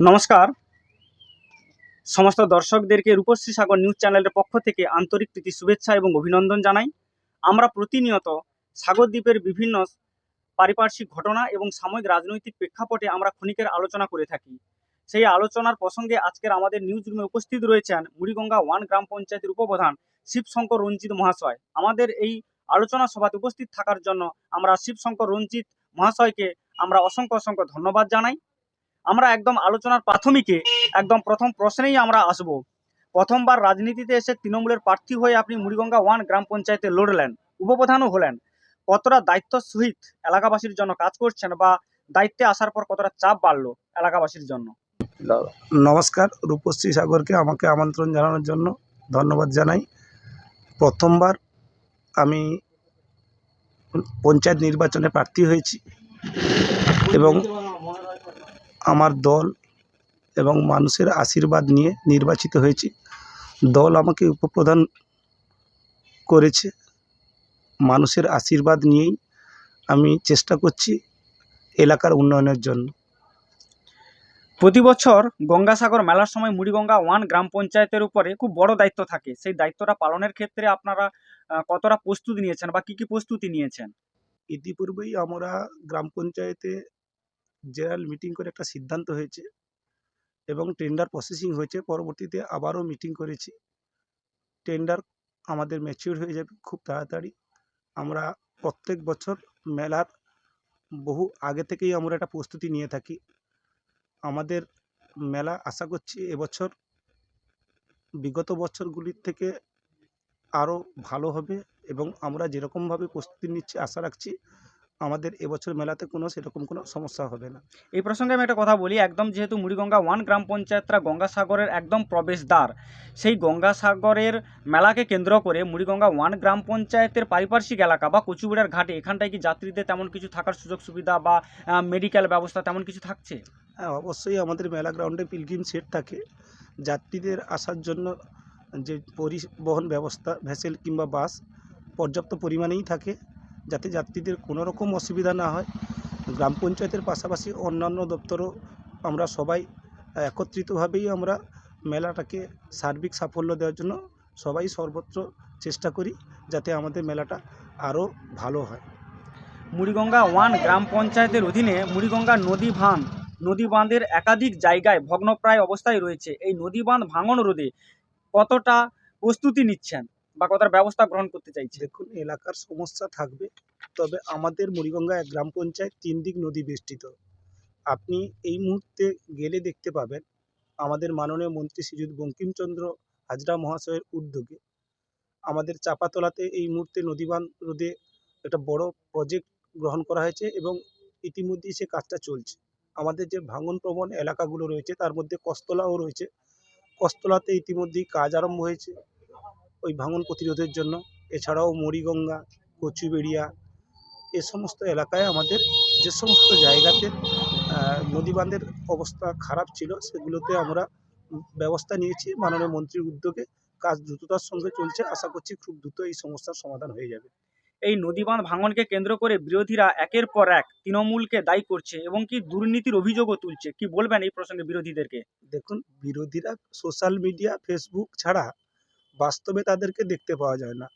নমস্কার। সমস্ত দর্শকদেরকে রূপশ্রী সাগর নিউজ চ্যানেলের পক্ষ থেকে আন্তরিক প্রীতি, শুভেচ্ছা এবং অভিনন্দন জানাই। আমরা প্রতিনিয়ত সাগরদ্বীপের বিভিন্ন পারিপার্শ্বিক ঘটনা এবং সাময়িক রাজনৈতিক প্রেক্ষাপটে আমরা ক্ষণিকের আলোচনা করে থাকি। সেই আলোচনার প্রসঙ্গে আজকের আমাদের নিউজ রুমে উপস্থিত রয়েছেন মুড়িগঙ্গা ওয়ান গ্রাম পঞ্চায়েতের উপপ্রধান শিবশঙ্কর রঞ্জিত মহাশয়। আমাদের এই আলোচনা সভাতে উপস্থিত থাকার জন্য আমরা শিবশঙ্কর রঞ্জিত মহাশয়কে আমরা অসংখ্য অসংখ্য ধন্যবাদ জানাই। আমরা একদম আলোচনার প্রাথমিকে একদম প্রথম প্রশ্নেই আমরা আসব। প্রথমবার রাজনীতিতে এসে তৃণমূলের প্রার্থী হয়ে আপনি মুড়িগঙ্গা ওয়ান গ্রাম পঞ্চায়েতে লড়লেন, উপপ্রধানও হলেন। কতটা দায়িত্ব সহিত এলাকাবাসীর জন্য কাজ করছেন বা দায়িত্বে আসার পর কতটা চাপ বাড়লো এলাকাবাসীর জন্য? নমস্কার, রূপশ্রী সাগরকে আমাকে আমন্ত্রণ জানানোর জন্য ধন্যবাদ জানাই। প্রথমবার আমি পঞ্চায়েত নির্বাচনে প্রার্থী হয়েছি এবং আমার দল এবং মানুষের আশীর্বাদ নিয়ে নির্বাচিত হয়েছি। দল আমাকে উপপ্রধান করেছে। মানুষের আশীর্বাদ নিয়েই আমি চেষ্টা করছি এলাকার উন্নয়নের জন্য। প্রতি বছর গঙ্গাসাগর মেলার সময় মুড়িগঙ্গা ওয়ান গ্রাম পঞ্চায়েতের উপরে খুব বড় দায়িত্ব থাকে। সেই দায়িত্বটা পালনের ক্ষেত্রে আপনারা কতটা প্রস্তুতি নিয়েছেন বা কি কি প্রস্তুতি নিয়েছেন? ইতিপূর্বেই আমরা গ্রাম পঞ্চায়েতে জেনারেল মিটিং করে একটা সিদ্ধান্ত হয়েছে এবং টেন্ডার প্রসেসিং হয়েছে, পরবর্তীতে আবারও মিটিং করেছি। টেন্ডার আমাদের ম্যাচিওর হয়ে যাবে খুব তাড়াতাড়ি। আমরা প্রত্যেক বছর মেলার বহু আগে থেকেই আমরা একটা প্রস্তুতি নিয়ে থাকি। আমাদের মেলা আশা করছি এবছর বিগত বছরগুলির থেকে আরও ভালো হবে এবং আমরা যেরকমভাবে প্রস্তুতি নিচ্ছি, আশা রাখছি আমাদের এবছর মেলাতে কোনো সেরকম কোনো সমস্যা হবে না। এই প্রসঙ্গে আমি একটা কথা বলি, একদম যেহেতু মুড়িগঙ্গা ওয়ান গ্রাম পঞ্চায়েতরা গঙ্গাসাগরের একদম প্রবেশদ্বার, সেই গঙ্গাসাগরের মেলাকে কেন্দ্র করে মুড়িগঙ্গা ওয়ান গ্রাম পঞ্চায়েতের পারিপার্শ্বিক এলাকা বা কচুবিড়ার ঘাটে, এখানটায় কি যাত্রীদের তেমন কিছু থাকার সুযোগ সুবিধা বা মেডিকেল ব্যবস্থা তেমন কিছু থাকছে? হ্যাঁ অবশ্যই আমাদের মেলা গ্রাউন্ডে পিলগ্রিম সেট থাকে। যাত্রীদের আসার জন্য যে পরিবহন ব্যবস্থা ভেসেল কিংবা বাস পর্যাপ্ত পরিমাণেই থাকে। যাতে যাত্রীদের কোনো রকম অসুবিধা না হয়। গ্রাম পঞ্চায়েতের পাশাপাশি অন্যান্য দপ্তরও আমরা সবাই, একত্রিতভাবেই আমরা মেলাটাকে সার্বিক সাফল্য দেওয়ার জন্য সবাই সর্বত্র চেষ্টা করি যাতে আমাদের মেলাটা আরও ভালো হয়। মুড়িগঙ্গা ওয়ান গ্রাম পঞ্চায়েতের অধীনে মুড়িগঙ্গা নদী বাঁধ নদী বাঁধের একাধিক জায়গায় ভগ্নপ্রায় অবস্থায় রয়েছে। এই নদী বাঁধ ভাঙন রোধে কতটা প্রস্তুতি নিচ্ছেন? বা কতটা ব্যবস্থা গ্রহণ করতে চাইছে। দেখুন, এলাকার সমস্যা থাকবে, তবে আমাদের মুড়িগঙ্গা এক গ্রাম পঞ্চায়েত তিন দিক নদী বেষ্টিত। আপনি এই মুহূর্তে গেলে দেখতে পাবেন, আমাদের মাননীয় মন্ত্রী শ্রীযুত বঙ্কিমচন্দ্র হাজরা মহাশয়ের উদ্যোগে আমাদের চাপাতলাতে এই মুহূর্তে নদীবান রোধে একটা বড় প্রজেক্ট গ্রহণ করা হয়েছে এবং ইতিমধ্যেই সে কাজটা চলছে। আমাদের যে ভাঙন প্রবণ এলাকাগুলো রয়েছে, তার মধ্যে কস্তলাও রয়েছে। কস্তলাতে ইতিমধ্যেই কাজ আরম্ভ হয়েছে। ওই ভাঙন প্রতিরোধের জন্য এছাড়াও মরিগঙ্গা কচুবেড়িয়া এ সমস্ত এলাকায় আমাদের যে সমস্ত জায়গাতে আহ, নদীবাঁধের অবস্থা খারাপ ছিল সেগুলোতে আমরা ব্যবস্থা নিয়েছি। মাননীয় মন্ত্রীর উদ্যোগে কাজ দ্রুততার সঙ্গে চলছে। আশা করছি খুব দ্রুত এই সমস্যার সমাধান হয়ে যাবে। এই নদী বাঁধ ভাঙনকে কেন্দ্র করে বিরোধীরা একের পর এক তৃণমূলকে দায়ী করছে এবং কি দুর্নীতির অভিযোগও তুলছে? কি বলবেন এই প্রসঙ্গে বিরোধীদেরকে? দেখুন বিরোধীরা সোশ্যাল মিডিয়া ফেসবুক ছাড়া বাস্তবে তাদেরকে দেখতে পাওয়া যায় না।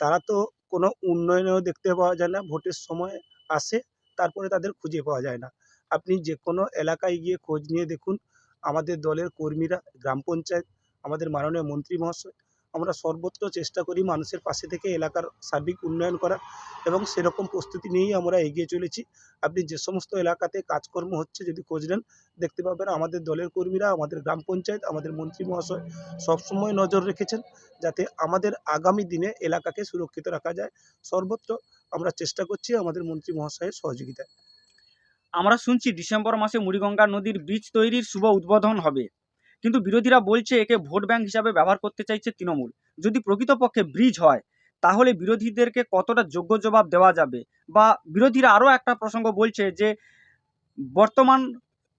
তারা তো কোনো উন্নয়নেও দেখতে পাওয়া যায় না, ভোটের সময় আসে, তারপরে তাদের খুঁজে পাওয়া যায় না। আপনি যে কোনো এলাকায় গিয়ে খোঁজ নিয়ে দেখুন, আমাদের দলের কর্মীরা, গ্রাম পঞ্চায়েত, আমাদের মাননীয় মন্ত্রী মহাশয় আমরা সর্বত্র চেষ্টা করি মানুষের পাশে থেকে এলাকার সার্বিক উন্নয়ন করার এবং সেরকম প্রস্তুতি নিয়েই আমরা এগিয়ে চলেছি। আপনি যে সমস্ত এলাকাতে কাজকর্ম হচ্ছে যদি খোঁজ নেন, দেখতে পাবেন আমাদের দলের কর্মীরা, আমাদের গ্রাম পঞ্চায়েত, আমাদের মন্ত্রী মহাশয় সবসময় নজর রেখেছেন যাতে আমাদের আগামী দিনে এলাকাকে সুরক্ষিত রাখা যায়। সর্বত্র আমরা চেষ্টা করছি আমাদের মন্ত্রী মহাশয়ের সহযোগিতায়। আমরা শুনছি ডিসেম্বর মাসে মুড়িগঙ্গা নদীর ব্রিজ তৈরির শুভ উদ্বোধন হবে। কিন্তু বিরোধীরা বলছে একে ভোট ব্যাংক হিসাবে ব্যবহার করতে চাইছে তৃণমূল। যদি প্রকৃতপক্ষে ব্রিজ হয়, তাহলে বিরোধীদেরকে কতটা যোগ্য জবাব দেওয়া যাবে? বা বিরোধীরা আরও একটা প্রসঙ্গ বলছে যে, বর্তমান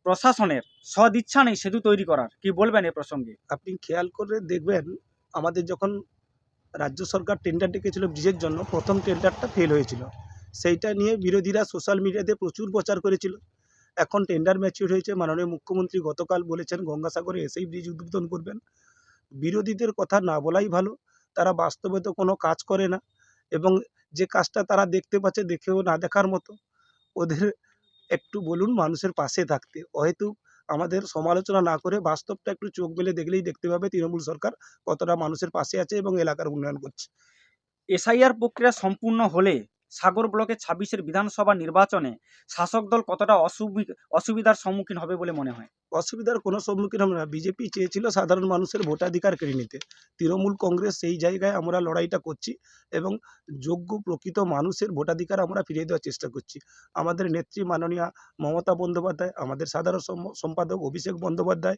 প্রশাসনের সদিচ্ছা নেই সেতু তৈরি করার। কি বলবেন এ প্রসঙ্গে? আপনি খেয়াল করে দেখবেন, আমাদের যখন রাজ্য সরকার টেন্ডার ডেকেছিল ব্রিজের জন্য, প্রথম টেন্ডারটা ফেল হয়েছিল। সেইটা নিয়ে বিরোধীরা সোশ্যাল মিডিয়াতে প্রচুর প্রচার করেছিল। এখন টেন্ডার ম্যাচিউর হয়েছে। মাননীয় মুখ্যমন্ত্রী গতকাল বলেছেন, গঙ্গাসাগরে এসেই ব্রিজ উদ্বোধন করবেন। বিরোধীদের কথা না বলাই ভালো, তারা বাস্তবে তো কোনো কাজ করে না। এবং যে কাজটা তারা দেখতে পাচ্ছে, দেখেও না দেখার মতো, ওদের একটু বলুন মানুষের পাশে থাকতে। হয়তো আমাদের সমালোচনা না করে বাস্তবটা একটু চোখ মেলে দেখলেই দেখতে পাবে তৃণমূল সরকার কতটা মানুষের পাশে আছে এবং এলাকার উন্নয়ন করছে। এসআইআর প্রক্রিয়া সম্পূর্ণ হলে সাগর ব্লকে ছাব্বিশের বিধানসভা নির্বাচনে শাসক দল কতটা অসুবি- অসুবিধার সম্মুখীন হবে বলে মনে হয়? অসুবিধার কোনো সম্মুখীন আমরা বিজেপি চেয়েছিল সাধারণ মানুষের ভোটাধিকার কেড়ে নিতে। তৃণমূল কংগ্রেস সেই জায়গায় আমরা লড়াইটা করছি এবং যোগ্য প্রকৃত মানুষের ভোটাধিকার আমরা ফিরিয়ে দেওয়ার চেষ্টা করছি। আমাদের নেত্রী মাননীয়া মমতা বন্দ্যোপাধ্যায়, আমাদের সাধারণ সম্পাদক অভিষেক বন্দ্যোপাধ্যায়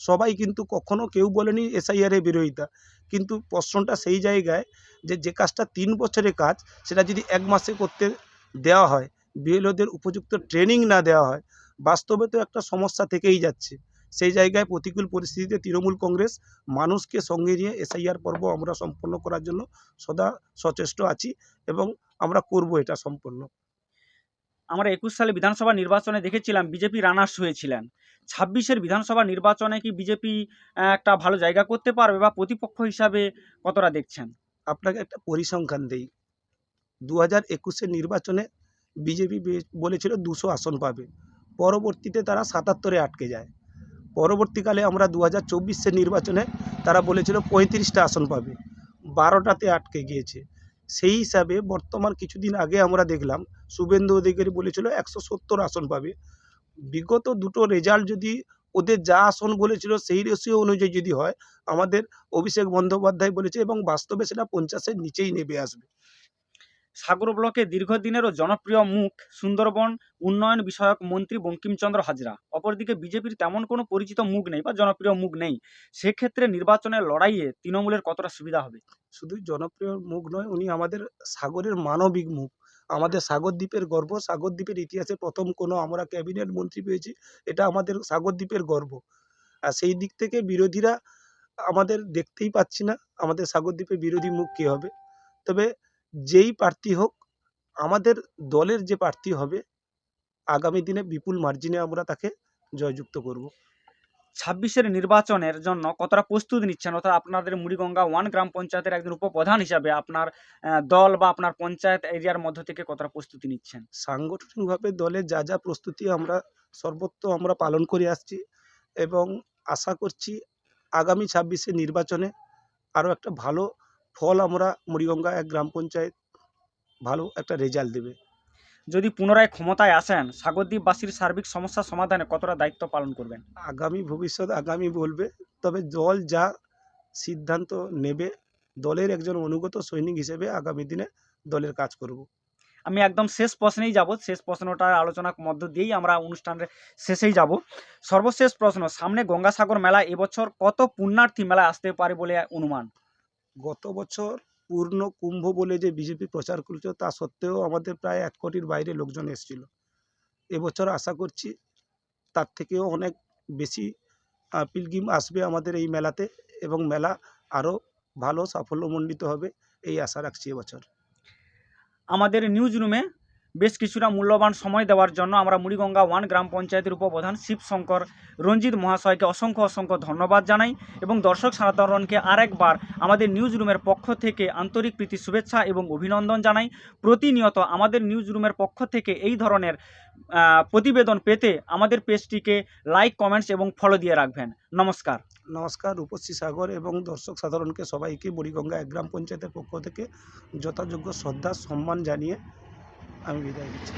সবাই কিন্তু কখনো কেউ বলেনি এসআইআর এর বিরোধিতা। কিন্তু প্রশ্নটা সেই জায়গায় যে যে কাজটা তিন বছরের কাজ, সেটা যদি এক মাসে করতে দেওয়া হয়, বিএলওদের উপযুক্ত ট্রেনিং না দেওয়া হয়, বাস্তবে তো একটা সমস্যা থেকেই যাচ্ছে। সেই জায়গায় প্রতিকূল পরিস্থিতিতে তৃণমূল কংগ্রেস মানুষকে সঙ্গে নিয়ে এসআইআর পর্ব আমরা সম্পন্ন করার জন্য সদা সচেষ্ট আছি এবং আমরা করব এটা সম্পন্ন। আমরা একুশ সালে বিধানসভা নির্বাচনে দেখেছিলাম বিজেপি রানার্স হয়েছিলেন। ছাব্বিশের বিধানসভা নির্বাচনে কি বিজেপি একটা ভালো জায়গা করতে পারবে বা প্রতিপক্ষ হিসাবে কতটা দেখছেন? আপনাকে একটা পরিসংখ্যান দেই। দু হাজার একুশের নির্বাচনে বিজেপি বলেছিল দুশো আসন পাবে। পরবর্তীতে তারা সাতাত্তরে আটকে যায়। পরবর্তীকালে আমরা দু হাজার চব্বিশের নির্বাচনে তারা বলেছিল পঁয়ত্রিশটা আসন পাবে। বারোটাতে আটকে গিয়েছে। সেই হিসাবে বর্তমান কিছুদিন আগে আমরা দেখলাম, শুভেন্দু অধিকারী বলেছিল একশো সত্তর আসন পাবে। বিগত দুটো রেজাল্ট যদি ওদের যা আসন বলেছিল সেই রেশিও অনুযায়ী যদি হয় আমাদের অভিষেক বন্দ্যোপাধ্যায় বলেছে এবং বাস্তবে সেটা পঞ্চাশের নিচেই নেমে আসবে। সাগর ব্লকে দীর্ঘদিনেরও জনপ্রিয় মুখ সুন্দরবন উন্নয়ন বিষয়ক মন্ত্রী বঙ্কিমচন্দ্র হাজরা। অপরদিকে বিজেপির তেমন কোনো পরিচিত মুখ নেই বা জনপ্রিয় মুখ নেই। সেক্ষেত্রে নির্বাচনের লড়াইয়ে তৃণমূলের কতটা সুবিধা হবে? শুধু জনপ্রিয় মুখ নয় উনি আমাদের সাগরের মানবিক মুখ। আমাদের সাগর দ্বীপের গর্ব। সাগর দ্বীপের ইতিহাসে প্রথম কোনো আমরা ক্যাবিনেট মন্ত্রী পেয়েছি, এটা আমাদের সাগর দ্বীপের গর্ব। আর সেই দিক থেকে বিরোধীরা আমাদের দেখতেই পাচ্ছি না, আমাদের সাগর দ্বীপে বিরোধী মুখ কী হবে। তবে যেই প্রার্থী হোক, আমাদের দলের যে প্রার্থী হবে, আগামী দিনে বিপুল মার্জিনে আমরা তাকে জয়যুক্ত করব। ছাব্বিশের নির্বাচনের জন্য কতটা প্রস্তুতি নিচ্ছেন? অর্থাৎ আপনাদের মুড়িগঙ্গা ওয়ান গ্রাম পঞ্চায়েতের একজন উপপ্রধান হিসাবে আপনার দল বা আপনার পঞ্চায়েত এরিয়ার মধ্য থেকে কতটা প্রস্তুতি নিচ্ছেন? সাংগঠনিকভাবে দলের যা যা প্রস্তুতি আমরা, সর্বত্র আমরা পালন করে আসছি এবং আশা করছি আগামী ছাব্বিশে নির্বাচনে আরও একটা ভালো ফল আমরা মুড়িগঙ্গা এক গ্রাম পঞ্চায়েত ভালো একটা রেজাল্ট দেবে। যদি পুনরায় ক্ষমতায় আসেন সাগরদ্বীপবাসীর সার্বিক সমস্যা সমাধানে কতটা দায়িত্ব পালন করবেন? আগামী ভবিষ্যৎ আগামী বলবে তবে দল যা সিদ্ধান্ত নেবে দলের একজন অনুগত সৈনিক হিসেবে আগামী দিনে দলের কাজ করব। আমি একদম শেষ প্রশ্নেই যাব শেষ প্রশ্নটা আলোচনার মধ্য দিয়েই আমরা অনুষ্ঠানের শেষেই যাব। সর্বশেষ প্রশ্ন সামনে গঙ্গাসাগর মেলা এবছর কত পুণ্যার্থী মেলা আসতে পারে বলে অনুমান? গত বছর পূর্ণ কুম্ভ বলে যে বিজেপি প্রচার করছে তা সত্ত্বেও আমাদের প্রায় এক কোটির বাইরে লোকজন এসেছিল। এবছর আশা করছি তার থেকেও অনেক বেশি পিলগ্রিম আসবে আমাদের এই মেলাতে এবং মেলা আরও ভালো সাফল্যমণ্ডিত হবে, এই আশা রাখছি এবছর। আমাদের নিউজ রুমে বেশ কিছুটা মূল্যবান সময় দেওয়ার জন্য আমরা মুড়িগঙ্গা ওয়ান গ্রাম পঞ্চায়েতের উপপ্রধান শিবশঙ্কর রঞ্জিত মহাশয়কে অসংখ্য অসংখ্য ধন্যবাদ জানাই এবং দর্শক সাধারণকে আরেকবার আমাদের নিউজ রুমের পক্ষ থেকে আন্তরিক প্রীতি, শুভেচ্ছা এবং অভিনন্দন জানাই। প্রতিনিয়ত আমাদের নিউজ রুমের পক্ষ থেকে এই ধরনের প্রতিবেদন পেতে আমাদের পেজটিকে লাইক, কমেন্টস এবং ফলো দিয়ে রাখবেন। নমস্কার। নমস্কার রূপশ্রী সাগর এবং দর্শক সাধারণকে সবাইকে বুড়িগঙ্গা এক গ্রাম পঞ্চায়েতের পক্ষ থেকে যথাযোগ্য শ্রদ্ধা, সম্মান জানিয়ে আমি বিদায় নিচ্ছি।